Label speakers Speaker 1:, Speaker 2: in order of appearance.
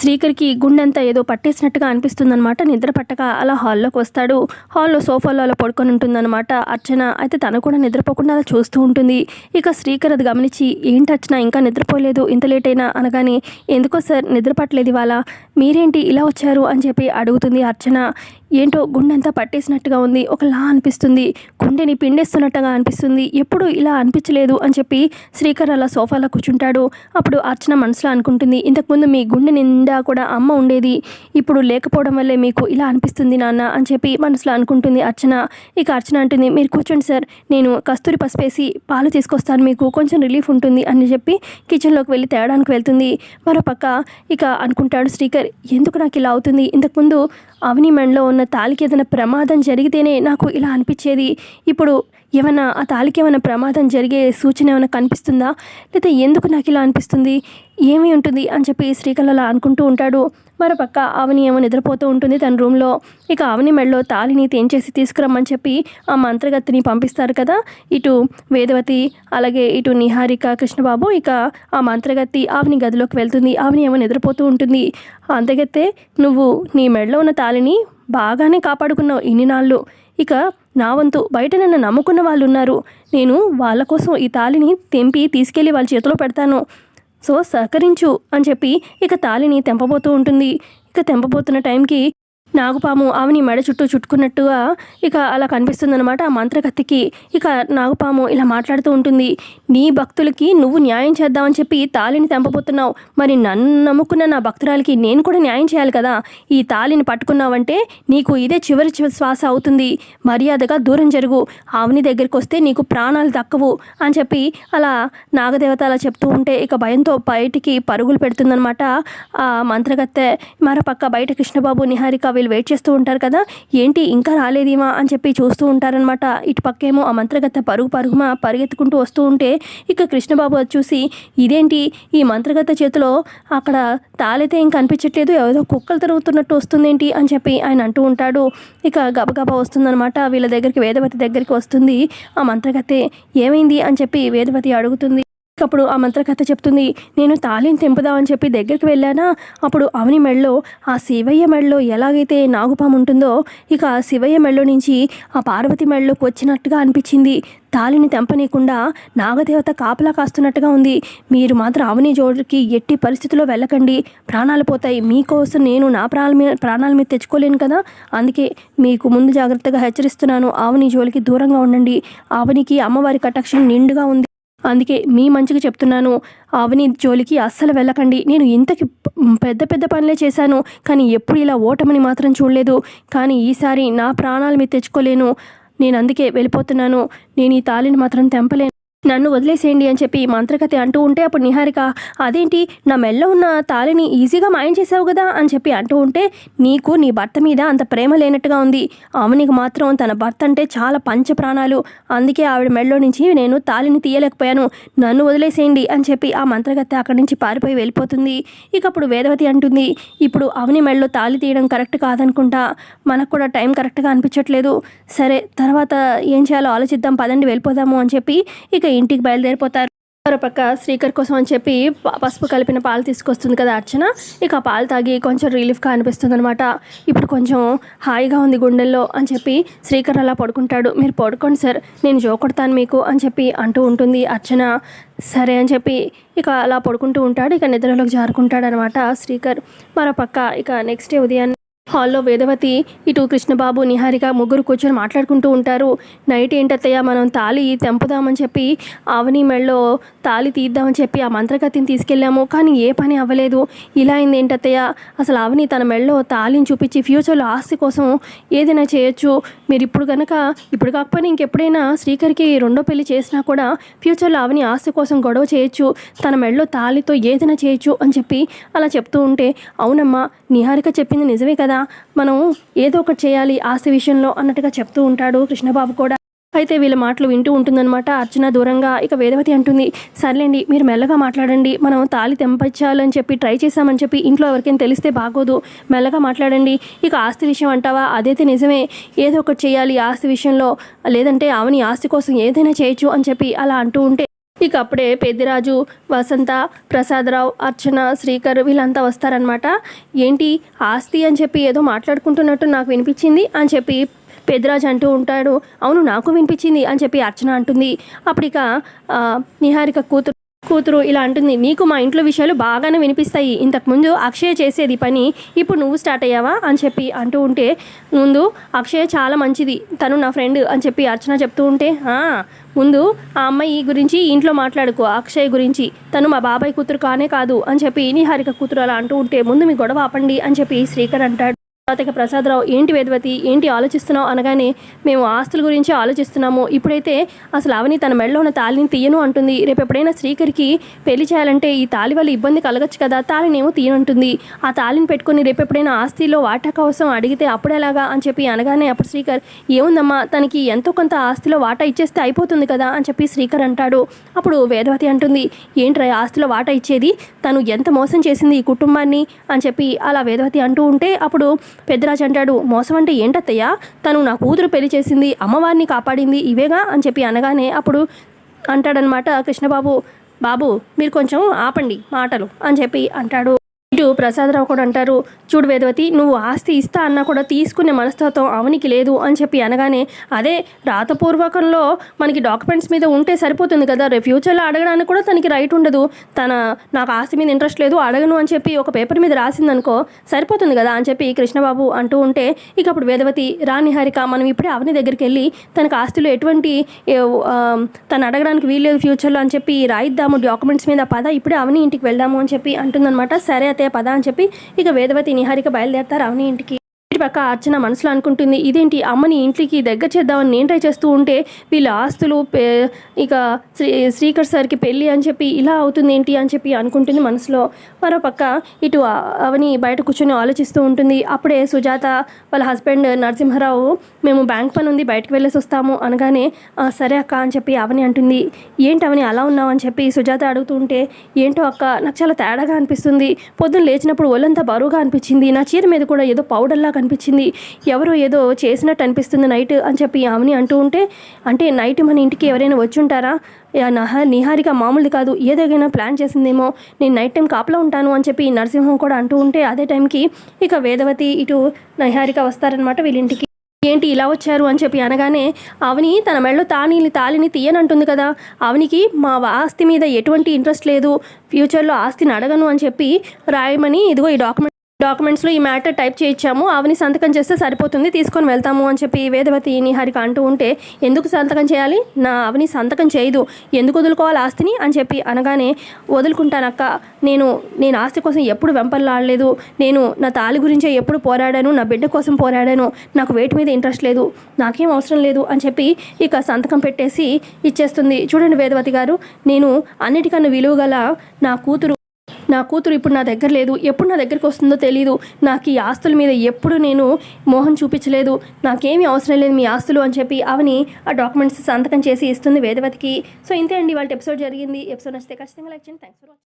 Speaker 1: శ్రీకర్కి గుండెంతా ఏదో పట్టేసినట్టుగా అనిపిస్తుందనమాట నిద్ర పట్టక అలా హాల్లోకి వస్తాడు. హాల్లో సోఫాలో అలా పడుకొని ఉంటుందన్నమాట. అర్చన అయితే తను కూడా నిద్రపోకుండా అలా చూస్తూ ఉంటుంది. ఇక శ్రీకర్ అది గమనించి ఏంటి అర్చన ఇంకా నిద్రపోలేదు? ఇంత లేట్ అయినా? అనగానే ఎందుకో సార్ నిద్ర పట్టలేదు ఇవాళ. మీరేంటి ఇలా వచ్చారు? అని చెప్పి అడుగుతుంది అర్చన. ఏంటో గుండెంతా పట్టేసినట్టుగా ఉంది. ఒకలా అనిపిస్తుంది. గుండెని పిండేస్తున్నట్టుగా అనిపిస్తుంది. ఎప్పుడు ఇలా అనిపించలేదు అని చెప్పి శ్రీకర్ అలా సోఫాలో కూర్చుంటాడు. అప్పుడు అర్చన మనసులో అనుకుంటుంది ఇంతకుముందు మీ గుండె నిండా కూడా అమ్మ ఉండేది. ఇప్పుడు లేకపోవడం వల్లే మీకు ఇలా అనిపిస్తుంది నాన్న అని చెప్పి మనసులో అనుకుంటుంది అర్చన. ఇక అర్చన అంటుంది మీరు కూర్చోండి సార్. నేను కస్తూరి పసిపేసి పాలు తీసుకొస్తాను. మీకు కొంచెం రిలీఫ్ ఉంటుంది అని చెప్పి కిచెన్లోకి వెళ్ళి తేడానికి వెళ్తుంది. మరోపక్క ఇక అనుకుంటాడు శ్రీకర్ ఎందుకు నాకు ఇలా అవుతుంది? ఇంతకుముందు అవని మెండ్లో ఉన్న తాలికి ఏదైనా ప్రమాదం జరిగితేనే నాకు ఇలా అనిపించేది. ఇప్పుడు ఏమైనా ఆ తాలికి ఏమైనా ప్రమాదం జరిగే సూచన ఏమైనా కనిపిస్తుందా? లేదా ఎందుకు నాకు ఇలా అనిపిస్తుంది? ఏమి ఉంటుంది? అని చెప్పి శ్రీకళ అలా అనుకుంటూ ఉంటాడు. మరోపక్క ఆవని ఏమో నిద్రపోతూ ఉంటుంది తన రూమ్లో. ఇక ఆవని మెడలో తాలిని తేంచేసి తీసుకురమ్మని చెప్పి ఆ మంత్రగత్తిని పంపిస్తారు కదా? ఇటు వేదవతి అలాగే ఇటు నిహారిక కృష్ణబాబు ఇక ఆ మంత్రగత్తి ఆవిని గదిలోకి వెళ్తుంది. ఆవిని ఏమో నిద్రపోతూ ఉంటుంది. అంతగతే నువ్వు నీ మెడలో ఉన్న తాలిని బాగానే కాపాడుకున్నావు ఇన్ని నాళ్ళు. ఇక నా వంతు బయట నన్ను నమ్ముకున్న వాళ్ళు ఉన్నారు నేను వాళ్ళ కోసం ఈ తాలిని తెంపి తీసుకెళ్ళి వాళ్ళ చేతిలో పెడతాను. సో సహకరించు అని చెప్పి ఇక తాలిని తెంపబోతూ ఉంటుంది. ఇక తెంపబోతున్న టైంకి నాగుపాము ఆవిని మెడ చుట్టూ చుట్టుకున్నట్టుగా ఇక అలా కనిపిస్తుందన్నమాట ఆ మంత్రకత్తికి. ఇక నాగుపాము ఇలా మాట్లాడుతూ ఉంటుంది. నీ భక్తులకి నువ్వు న్యాయం చేద్దామని చెప్పి తాలిని తెంపబోతున్నావు. మరి నన్ను నమ్ముకున్న నా భక్తురాలకి నేను కూడా న్యాయం చేయాలి కదా? ఈ తాలిని పట్టుకున్నావంటే నీకు ఇదే చివరి చివరి శ్వాస అవుతుంది. మర్యాదగా దూరం జరుగు. ఆవిని దగ్గరికి వస్తే నీకు ప్రాణాలు దక్కవు అని చెప్పి అలా నాగదేవత అలా చెప్తూ ఉంటే ఇక భయంతో బయటికి పరుగులు పెడుతుందనమాట ఆ మంత్రకత్తె. మరోపక్క బయట కృష్ణబాబు నిహారిక వీళ్ళు వెయిట్ చేస్తూ ఉంటారు కదా ఏంటి ఇంకా రాలేదేమా అని చెప్పి చూస్తూ ఉంటారనమాట ఇటు పక్కేమో ఆ మంత్రగత్త పరుగు పరుగుమ పరిగెత్తుకుంటూ వస్తూ ఉంటే ఇక కృష్ణబాబు చూసి ఇదేంటి? ఈ మంత్రగత్త చేతిలో అక్కడ తాళైతే ఇంకా కనిపించట్లేదు ఏదో కుక్కలు తిరుగుతున్నట్టు వస్తుందేంటి? అని చెప్పి ఆయన అంటూ ఉంటాడు. ఇక గబగబా వస్తుందనమాట వీళ్ళ దగ్గరికి వేదవతి దగ్గరికి వస్తుంది. ఆ మంత్రగత్తే ఏమైంది? అని చెప్పి వేదవతి అడుగుతుంది. అప్పుడు ఆ మంత్రకథ చెప్తుంది నేను తాళిని తెంపుదామని చెప్పి దగ్గరికి వెళ్ళానా? అప్పుడు అవని మెడలో ఆ శివయ్య మెడలో ఎలాగైతే నాగుపాము ఉంటుందో ఇక శివయ్య మెడలో నుంచి ఆ పార్వతి మెడలోకి వచ్చినట్టుగా అనిపించింది. తాళిని తెంపనీయకుండా నాగదేవత కాపలా కాస్తున్నట్టుగా ఉంది. మీరు మాత్రం అవని జోడికి ఎట్టి పరిస్థితిలో వెళ్ళకండి. ప్రాణాలు పోతాయి. మీకోసం నేను నా ప్రాణాల మీద ప్రాణాల మీద తెచ్చుకోలేను కదా? అందుకే మీకు ముందు జాగ్రత్తగా హెచ్చరిస్తున్నాను. ఆవని జోలికి దూరంగా ఉండండి. ఆవనికి అమ్మవారి కటాక్షం నిండుగా ఉంది. అందుకే మీ మంచిగా చెప్తున్నాను. అవని జోలికి అస్సలు వెళ్ళకండి. నేను ఇంతకి పెద్ద పెద్ద పనులే చేశాను. కానీ ఎప్పుడు ఇలా ఓటమని మాత్రం చూడలేదు. కానీ ఈసారి నా ప్రాణాలు మీద తెచ్చుకోలేను. నేను అందుకే వెళ్ళిపోతున్నాను. నేను ఈ తాళిని మాత్రం తెంపలేను. నన్ను వదిలేసేయండి అని చెప్పి మంత్రగతి అంటూ ఉంటే అప్పుడు నిహారిక అదేంటి? నా మెల్ల ఉన్న తాళిని ఈజీగా మాయం చేసావు కదా? అని చెప్పి అంటూ ఉంటే నీకు నీ భర్త మీద అంత ప్రేమ లేనట్టుగా ఉంది. అవనికి మాత్రం తన భర్త అంటే చాలా పంచ ప్రాణాలు అందుకే ఆవిడ మెడలో నుంచి నేను తాళిని తీయలేకపోయాను. నన్ను వదిలేసేయండి అని చెప్పి ఆ మంత్రగత్తె అక్కడి నుంచి పారిపోయి వెళ్ళిపోతుంది. ఇక అప్పుడు వేదవతి అంటుంది ఇప్పుడు అవని మెడలో తాళి తీయడం కరెక్ట్ కాదనుకుంటా. మనకు కూడా టైం కరెక్ట్గా అనిపించట్లేదు. సరే తర్వాత ఏం చేయాలో ఆలోచిద్దాం పదండి వెళ్ళిపోదాము అని చెప్పి ఇక ఇంటికి బయలుదేరిపోతారు. మరోపక్క శ్రీకర్ కోసం అని చెప్పి పసుపు కలిపిన పాలు తీసుకొస్తుంది కదా అర్చన. ఇక ఆ పాలు తాగి కొంచెం రిలీఫ్గా అనిపిస్తుంది అనమాట ఇప్పుడు కొంచెం హాయిగా ఉంది గుండెల్లో అని చెప్పి శ్రీకర్ అలా పడుకుంటాడు. మీరు పడుకోండి సార్ నేను జోకొడతాను మీకు అని చెప్పి అంటూ ఉంటుంది అర్చన. సరే అని చెప్పి ఇక అలా పడుకుంటూ ఉంటాడు. ఇక నిద్రలోకి జారుకుంటాడు అనమాట శ్రీకర్ మరోపక్క ఇక నెక్స్ట్ డే ఉదయాన్నే హాల్లో వేదవతి ఇటు కృష్ణబాబు నిహారిక ముగ్గురు కూర్చొని మాట్లాడుకుంటూ ఉంటారు. నైట్ ఏంటత్తయ్య మనం తాళి తెంపుదామని చెప్పి ఆవని మెడలో తాళి తీద్దామని చెప్పి ఆ మంత్రగతిని తీసుకెళ్ళాము. కానీ ఏ పని అవ్వలేదు. ఇలా అయింది ఏంటత్తయ్య? అసలు ఆవని తన మెడలో తాళిని చూపించి ఫ్యూచర్లో ఆస్తి కోసం ఏదైనా చేయొచ్చు. మీరు ఇప్పుడు కనుక ఇప్పుడు కాకపోయినా ఇంకెప్పుడైనా శ్రీకర్కి రెండో పెళ్ళి చేసినా కూడా ఫ్యూచర్లో అవని ఆస్తి కోసం గొడవ చేయొచ్చు. తన మెడలో తాళితో ఏదైనా చేయొచ్చు అని చెప్పి అలా చెప్తూ ఉంటే అవునమ్మా నిహారిక చెప్పింది నిజమే కదా? మనం ఏదో ఒకటి చేయాలి ఆస్తి విషయంలో అన్నట్టుగా చెప్తూ ఉంటాడు కృష్ణబాబు కూడా. అయితే వీళ్ళ మాటలు వింటూ ఉంటుందన్నమాట. అర్చన దూరంగా ఇక వేదవతి అంటుంది సర్లేండి మీరు మెల్లగా మాట్లాడండి. మనం తాళి తెంపచ్చాలని చెప్పి ట్రై చేశామని చెప్పి ఇంట్లో ఎవరికైనా తెలిస్తే బాగోదు. మెల్లగా మాట్లాడండి. ఇక ఆస్తి విషయం అంటావా? అదైతే నిజమే. ఏదో ఒకటి చేయాలి ఆస్తి విషయంలో. లేదంటే ఆమెని ఆస్తి కోసం ఏదైనా చేయొచ్చు అని చెప్పి అలా అంటూ ఉంటే ఇక అప్పుడే పెద్దిరాజు వసంత ప్రసాదరావు అర్చన శ్రీకర్ వీళ్ళంతా వస్తారనమాట ఏంటి ఆస్తి అని చెప్పి ఏదో మాట్లాడుకుంటున్నట్టు నాకు వినిపించింది అని చెప్పి పెద్దిరాజు అంటూ ఉంటాడు. అవును నాకు వినిపించింది అని చెప్పి అర్చన అంటుంది. అప్పుడు ఇక నిహారిక కూతురు కూతురు ఇలా అంటుంది నీకు మా ఇంట్లో విషయాలు బాగానే వినిపిస్తాయి. ఇంతకుముందు అక్షయ్ చేసేది పని ఇప్పుడు నువ్వు స్టార్ట్ అయ్యావా? అని చెప్పి అంటూ ఉంటే ముందు అక్షయ్ చాలా మంచిది. తను నా ఫ్రెండ్ అని చెప్పి అర్చన చెప్తూ ఉంటే ముందు ఆ అమ్మాయి గురించి ఇంట్లో మాట్లాడుకో అక్షయ్ గురించి. తను మా బాబాయ్ కూతురు కానే కాదు అని చెప్పి నిహారిక కూతురు అలా అంటూ ఉంటే ముందు మీ గొడవ ఆపండి అని చెప్పి శ్రీకర్ అంటాడు. తర్వాత ప్రసాదరావు ఏంటి వేదవతి? ఏంటి ఆలోచిస్తున్నావు? అనగానే మేము ఆస్తుల గురించి ఆలోచిస్తున్నాము. ఇప్పుడైతే అసలు అవని తన మెడలో ఉన్న తాళిని తీయను అంటుంది. రేపు ఎప్పుడైనా శ్రీకర్కి పెళ్ళి చేయాలంటే ఈ తాళి వల్ల ఇబ్బంది కలగచ్చు కదా తాళినేమో తీయనంటుంది. ఆ తాళిని పెట్టుకొని రేపు ఎప్పుడైనా ఆస్తిలో వాటా కోసం అడిగితే అప్పుడెలాగా అని చెప్పి అనగానే అప్పుడు శ్రీకర్ ఏముందమ్మా తనకి ఎంతో కొంత ఆస్తిలో వాటా ఇచ్చేస్తే అయిపోతుంది కదా? అని చెప్పి శ్రీకర్ అంటాడు. అప్పుడు వేదవతి అంటుంది ఏంట్రా ఆస్తిలో వాటా ఇచ్చేది? తను ఎంత మోసం చేసింది ఈ కుటుంబాన్ని? అని చెప్పి అలా వేదవతి అంటూ ఉంటే అప్పుడు పెద్దరాజు అంటాడు మోసం అంటే ఏంటత్తయ్యా? తను నా కూతురు పెళ్ళి చేసింది అమ్మవారిని కాపాడింది ఇవేగా? అని చెప్పి అనగానే అప్పుడు అంటాడనమాట కృష్ణబాబు బాబు మీరు కొంచెం ఆపండి మాటలు అని చెప్పి అంటాడు. ఇటు ప్రసాదరావు కూడా అంటారు చూడు వేదవతి నువ్వు ఆస్తి ఇస్తా అన్నా కూడా తీసుకునే మనస్తత్వం అవనికి లేదు అని చెప్పి అనగానే అదే రాతపూర్వకంలో మనకి డాక్యుమెంట్స్ మీద ఉంటే సరిపోతుంది కదా రేపు ఫ్యూచర్లో అడగడానికి కూడా తనకి రైట్ ఉండదు. తన నాకు ఆస్తి మీద ఇంట్రెస్ట్ లేదు అడగను అని చెప్పి ఒక పేపర్ మీద రాసిందనుకో సరిపోతుంది కదా అని చెప్పి కృష్ణబాబు అంటూ ఉంటే ఇక అప్పుడు వేదవతి రాణి హారిక మనం ఇప్పుడే అవని దగ్గరికి వెళ్ళి తనకు ఆస్తిలో ఎటువంటి తను అడగడానికి వీల్లేదు ఫ్యూచర్లో అని చెప్పి రాయిద్దాము డాక్యుమెంట్స్ మీద పద ఇప్పుడే అవని ఇంటికి వెళ్దాము అని చెప్పి అంటుందన్నమాట. సరే అయితే పద అని చెప్పి ఇక వేదవతి నిహారిక బయలుదేరతారు. అవని ఇంటికి పక్క అర్చన మనసులో అనుకుంటుంది ఇదేంటి? అమ్మని ఇంటికి దగ్గర చేద్దామని నేను ట్రై చేస్తూ ఉంటే వీళ్ళ ఆస్తులు ఇక శ్రీ శ్రీకర్ సార్కి పెళ్ళి అని చెప్పి ఇలా అవుతుంది ఏంటి అని చెప్పి అనుకుంటుంది మనసులో. మరో పక్క ఇటు అవని బయట కూర్చొని ఆలోచిస్తూ ఉంటుంది. అప్పుడే సుజాత వాళ్ళ హస్బెండ్ నరసింహారావు మేము బ్యాంక్ పని ఉంది బయటకు వెళ్ళేసి వస్తాము అనగానే సరే అక్క అని చెప్పి అవని అంటుంది. ఏంటి అవని అలా ఉన్నావు అని చెప్పి సుజాత అడుగుతుంటే ఏంటో అక్క నాకు చాలా తేడాగా అనిపిస్తుంది. పొద్దున్న లేచినప్పుడు ఒళ్ళంతా బరువుగా అనిపించింది. నా చీర మీద కూడా ఏదో పౌడర్లా అనిపించింది. ఎవరో ఏదో చేసినట్టు అనిపిస్తుంది నైట్ అని చెప్పి ఆమెని అంటూ ఉంటే అంటే నైట్ మన ఇంటికి ఎవరైనా వచ్చి ఉంటారా నహ నిహారిక మామూలుది కాదు. ఏదైనా ప్లాన్ చేసిందేమో. నేను నైట్ టైం కాపలా ఉంటాను అని చెప్పి నరసింహం కూడా అంటూ ఉంటే అదే టైంకి ఇక వేదవతి ఇటు నిహారిక వస్తారనమాట వీళ్ళింటికి ఏంటి ఇలా వచ్చారు అని చెప్పి అనగానే అవని తన మెడలో తాళిని తాళిని తీయనంటుంది కదా. అవనికి మా ఆస్తి మీద ఎటువంటి ఇంట్రెస్ట్ లేదు. ఫ్యూచర్లో ఆస్తిని అడగను అని చెప్పి రాయమని ఇదిగో ఈ డాక్యుమెంట్ డాక్యుమెంట్స్లో ఈ మ్యాటర్ టైప్ చేయించాము. ఆవిని సంతకం చేస్తే సరిపోతుంది. తీసుకొని వెళ్తాము అని చెప్పి వేదవతి నిహారిక అంటూ ఉంటే ఎందుకు సంతకం చేయాలి? నా ఆవిని సంతకం చేయదు. ఎందుకు వదులుకోవాలి ఆస్తిని? అని చెప్పి అనగానే వదులుకుంటానక్క. నేను నేను ఆస్తి కోసం ఎప్పుడు వెంపర్లాడలేదు. నేను నా తాలి గురించే ఎప్పుడు పోరాడాను. నా బిడ్డ కోసం పోరాడాను. నాకు వేటి మీద ఇంట్రెస్ట్ లేదు. నాకేం అవసరం లేదు. అని చెప్పి ఇక సంతకం పెట్టేసి ఇచ్చేస్తుంది. చూడండి వేదవతి గారు నేను అన్నిటికన్నా విలువగల నా కూతురు నా కూతురు ఇప్పుడు నా దగ్గర లేదు. ఎప్పుడు నా దగ్గరికి వస్తుందో తెలియదు నాకు ఈ ఆస్తుల మీద ఎప్పుడు నేను మోహన్ చూపించలేదు. నాకేమీ అవసరం లేదు మీ ఆస్తులు అని చెప్పి అవని ఆ డాక్యుమెంట్స్ సంతకం చేసి ఇస్తుంది వేదవతికి. సో ఇంతే అండి. వాళ్ళ ఎపిసోడ్ జరిగింది. ఎపిసోడ్ నచ్చితే ఖచ్చితంగా లైక్ చేయండి. Thanks for watching